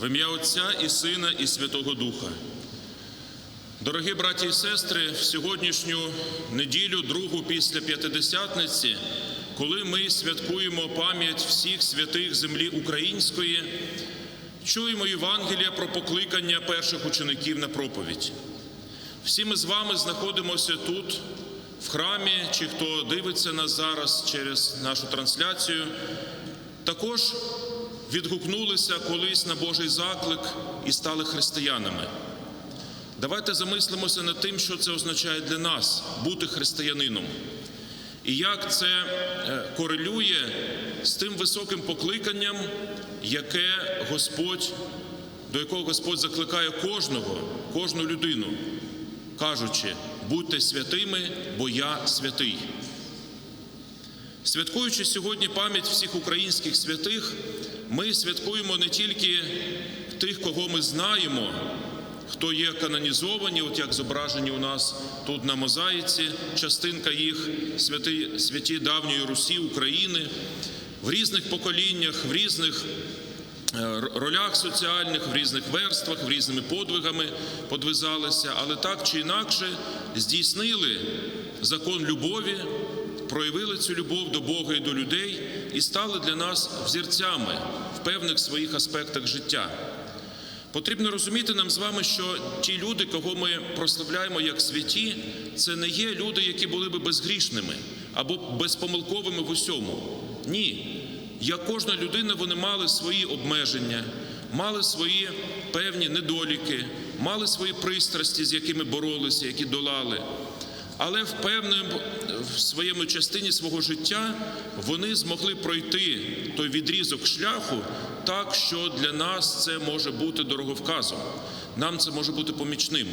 В ім'я Отця і Сина, і Святого Духа. Дорогі браті і сестри, в сьогоднішню неділю, другу після п'ятидесятниці, коли ми святкуємо пам'ять всіх святих землі української, чуємо Євангелія про покликання перших учеників на проповідь. Всі ми з вами знаходимося тут, в храмі, чи хто дивиться нас зараз через нашу трансляцію, також відгукнулися колись на Божий заклик і стали християнами. Давайте замислимося над тим, що це означає для нас бути християнином, і як це е, корелює з тим високим покликанням, яке Господь, до якого Господь закликає кожного, кожну людину, кажучи, будьте святими, бо я святий. Святкуючи сьогодні пам'ять всіх українських святих, ми святкуємо не тільки тих, кого ми знаємо, хто є канонізовані, от як зображені у нас тут на мозаїці, частинка їх святі, святі давньої Русі, України, в різних поколіннях, в різних е, ролях соціальних, в різних верствах, в різними подвигами подвизалися, але так чи інакше здійснили закон любові, проявили цю любов до Бога і до людей і стали для нас взірцями в певних своїх аспектах життя. Потрібно розуміти нам з вами, що ті люди, кого ми прославляємо як святі, це не є люди, які були би безгрішними або безпомилковими в усьому. Ні. Як кожна людина, вони мали свої обмеження, мали свої певні недоліки, мали свої пристрасті, з якими боролися, які долали. Але в в своєму частині свого життя вони змогли пройти той відрізок шляху так, що для нас це може бути дороговказом, нам це може бути помічним.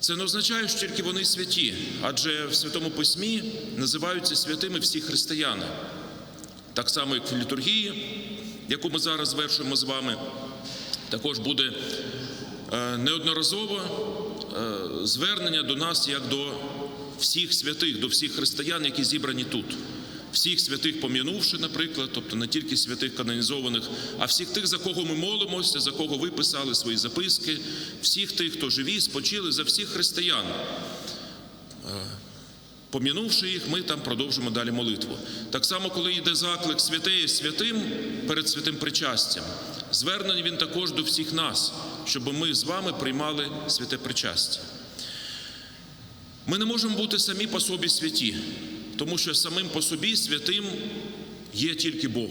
Це не означає, що тільки вони святі, адже в Святому Письмі називаються святими всі християни, так само, як в літургії, яку ми зараз звершуємо з вами, також буде неодноразово е, звернення до нас як до всіх святих, до всіх християн, які зібрані тут. Всіх святих пом'янувши, наприклад, тобто не тільки святих канонізованих, а всіх тих, за кого ми молимося, за кого ви писали свої записки, всіх тих, хто живі, спочили, за всіх християн. Пом'янувши їх, ми там продовжимо далі молитву. Так само, коли йде заклик святеє святим перед святим причастям, звернений він також до всіх нас, щоб ми з вами приймали святе причастя. Ми не можемо бути самі по собі святі, тому що самим по собі святим є тільки Бог.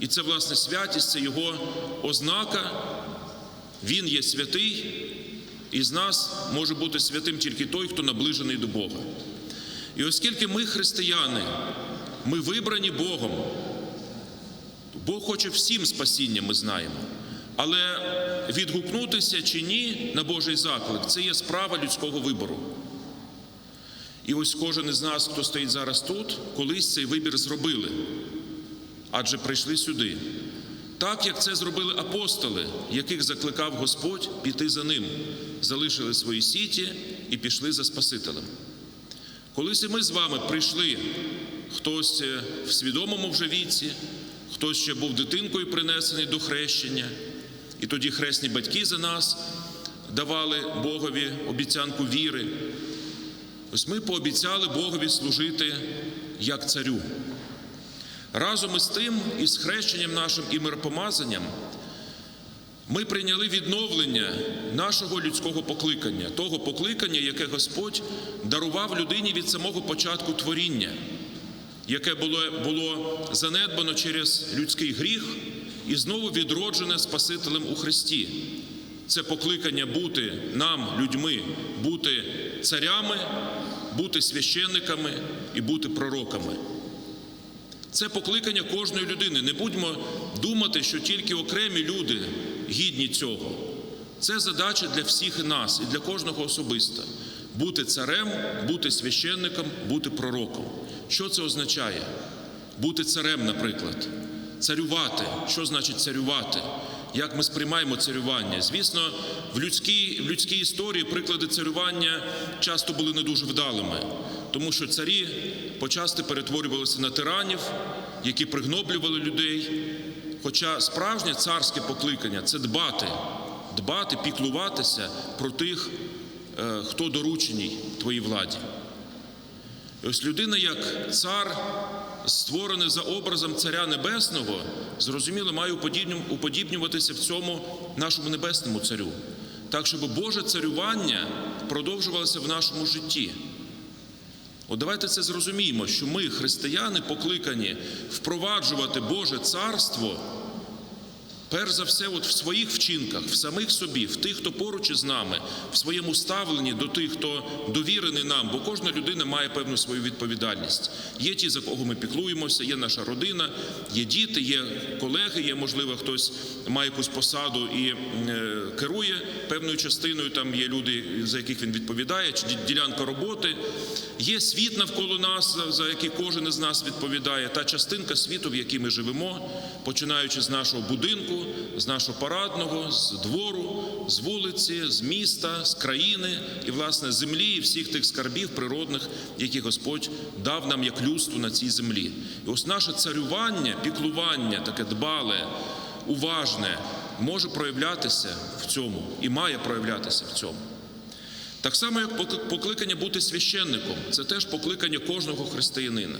І це, власне, святість, це Його ознака. Він є святий, і з нас може бути святим тільки той, хто наближений до Бога. І оскільки ми християни, ми вибрані Богом, Бог хоче всім спасіння, ми знаємо. Але відгукнутися чи ні на Божий заклик це є справа людського вибору. І ось кожен із нас, хто стоїть зараз тут, колись цей вибір зробили, адже прийшли сюди. Так як це зробили апостоли, яких закликав Господь піти за ним, залишили свої сіті і пішли за Спасителем. Колись і ми з вами прийшли, хтось в свідомому вже віці, хтось ще був дитинкою принесений до хрещення, і тоді хресні батьки за нас давали Богові обіцянку віри. Ось ми пообіцяли Богові служити як царю. Разом із тим, із хрещенням нашим і миропомазанням, ми прийняли відновлення нашого людського покликання, того покликання, яке Господь дарував людині від самого початку творіння, яке було, було занедбано через людський гріх і знову відроджене Спасителем у Христі. Це покликання бути нам, людьми, бути царями, бути священниками і бути пророками. Це покликання кожної людини. Не будьмо думати, що тільки окремі люди гідні цього. Це задача для всіх нас і для кожного особисто. Бути царем, бути священником, бути пророком. Що це означає? Бути царем, наприклад, царювати. Що значить царювати? Як ми сприймаємо царювання? Звісно, в людській, в людській історії приклади царювання часто були не дуже вдалими, тому що царі почасти перетворювалися на тиранів, які пригноблювали людей, Хоча справжнє царське покликання це дбати, дбати, піклуватися про тих, е, хто доручений твоїй владі. Ось людина, як цар, створений за образом Царя Небесного, зрозуміло, має уподібнюватися в цьому нашому небесному царю, так, щоб Боже царювання продовжувалося в нашому житті. От давайте це зрозуміємо, що ми, християни, покликані впроваджувати Боже царство, перш за все, от в своїх вчинках, в самих собі, в тих, хто поруч із нами, в своєму ставленні до тих, хто довірений нам, бо кожна людина має певну свою відповідальність. Є ті, за кого ми піклуємося, є наша родина, є діти, є колеги, є, можливо, хтось має якусь посаду і е, керує певною частиною. Там є люди, за яких він відповідає, чи ділянка роботи. Є світ навколо нас, за- який кожен із нас відповідає, та частинка світу, в якій ми живемо, починаючи з нашого будинку, з нашого парадного, з двору, з вулиці, з міста, з країни і, власне, землі і всіх тих скарбів природних, які Господь дав нам як людству на цій землі. І ось наше царювання, піклування, таке дбале, уважне, може проявлятися в цьому і має проявлятися в цьому. Так само, як покликання бути священником, це теж покликання кожного християнина.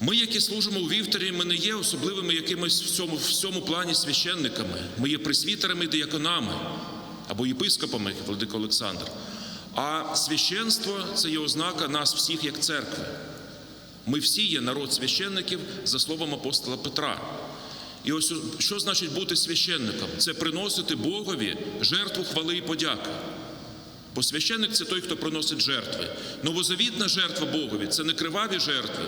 Ми, які служимо у вівторі, ми не є особливими якимось в цьому, в цьому плані священниками. Ми є пресвітерами і дияконами або єпископами, як Олександр. А священство це є ознака нас всіх як церкви. Ми всі є народ священників за словом апостола Петра. І ось що значить бути священником? Це приносити Богові жертву хвали і подяки. Бо це той, хто приносить жертви. Новозавітна жертва Богові це не криваві жертви,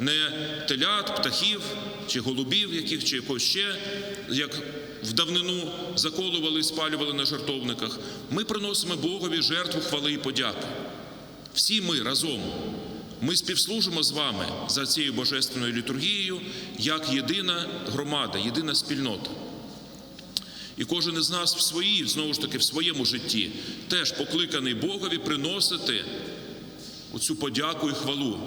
не телят, птахів чи голубів, яких чи якось ще, як в давнину заколували і спалювали на жертовниках. Ми приносимо Богові жертву хвали і подяки. Всі ми разом. Ми співслужимо з вами за цією божественною літургією як єдина громада, єдина спільнота. І кожен із нас в своїй, знову ж таки, в своєму житті теж покликаний Богові приносити оцю подяку і хвалу.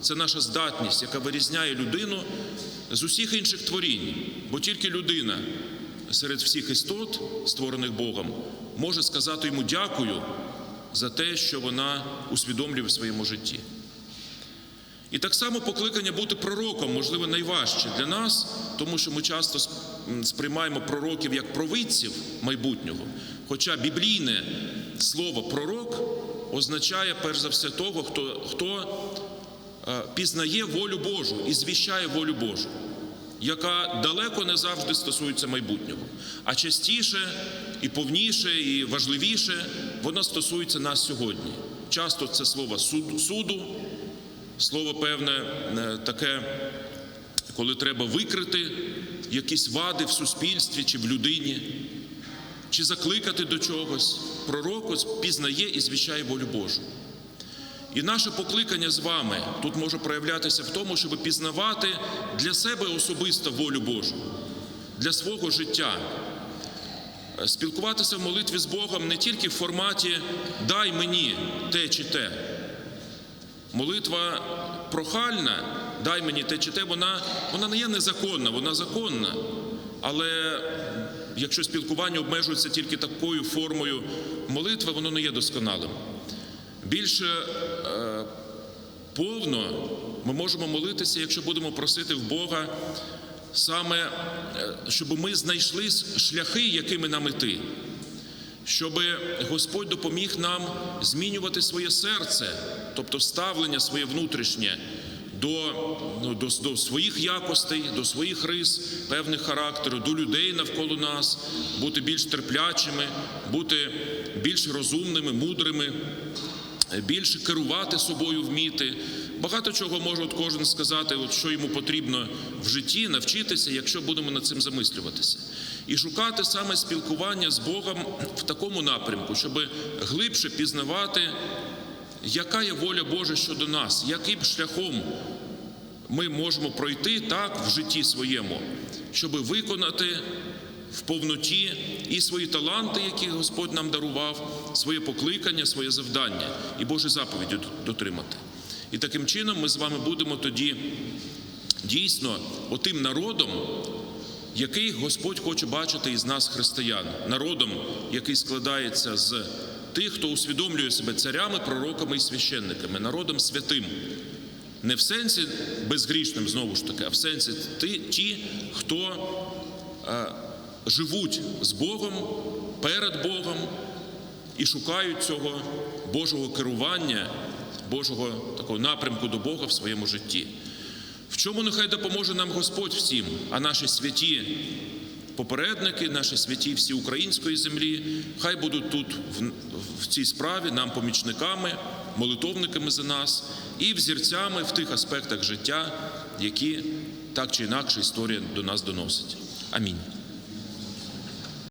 Це наша здатність, яка вирізняє людину з усіх інших творінь, бо тільки людина серед всіх істот, створених Богом, може сказати йому дякую за те, що вона усвідомлює в своєму житті. І так само покликання бути пророком, можливо, найважче для нас, тому що ми часто сприймаємо пророків як провидців майбутнього. Хоча біблійне слово пророк означає перш за все того, хто, хто е, пізнає волю Божу і звіщає волю Божу, яка далеко не завжди стосується майбутнього, а частіше і повніше, і важливіше вона стосується нас сьогодні. Часто це слово суд- суду, Слово певне е, таке, коли треба викрити якісь вади в суспільстві чи в людині, чи закликати до чогось. Пророк пізнає і звіщає волю Божу. І наше покликання з вами тут може проявлятися в тому, щоб пізнавати для себе особисто волю Божу, для свого життя. Спілкуватися в молитві з Богом не тільки в форматі дай мені те чи те. Молитва прохальна, дай мені те чи те, вона, вона не є незаконна, вона законна. Але якщо спілкування обмежується тільки такою формою молитви, воно не є досконалим. Більше е, повно ми можемо молитися, якщо будемо просити в Бога саме, е, щоб ми знайшли шляхи, якими нам іти щоб Господь допоміг нам змінювати своє серце, тобто ставлення своє внутрішнє до, ну, до, до своїх якостей, до своїх рис, певних характеру, до людей навколо нас, бути більш терплячими, бути більш розумними, мудрими. Більше керувати собою вміти. Багато чого може от кожен сказати, от що йому потрібно в житті, навчитися, якщо будемо над цим замислюватися. І шукати саме спілкування з Богом в такому напрямку, щоб глибше пізнавати, яка є воля Божа щодо нас, яким шляхом ми можемо пройти так в житті своєму, щоб виконати в повноті і свої таланти, які Господь нам дарував, своє покликання, своє завдання і Божі заповіді дотримати. І таким чином ми з вами будемо тоді дійсно отим народом, який Господь хоче бачити із нас, християн, народом, який складається з тих, хто усвідомлює себе царями, пророками і священниками, народом святим. Не в сенсі безгрішним знову ж таки, а в сенсі ті, хто е, живуть з Богом, перед Богом і шукають цього Божого керування, Божого такого напрямку до Бога в своєму житті. В чому нехай допоможе нам Господь всім, а наші святі попередники, наші святі всі української землі, хай будуть тут в, цій справі нам помічниками, молитовниками за нас і взірцями в тих аспектах життя, які так чи інакше історія до нас доносить. Амінь.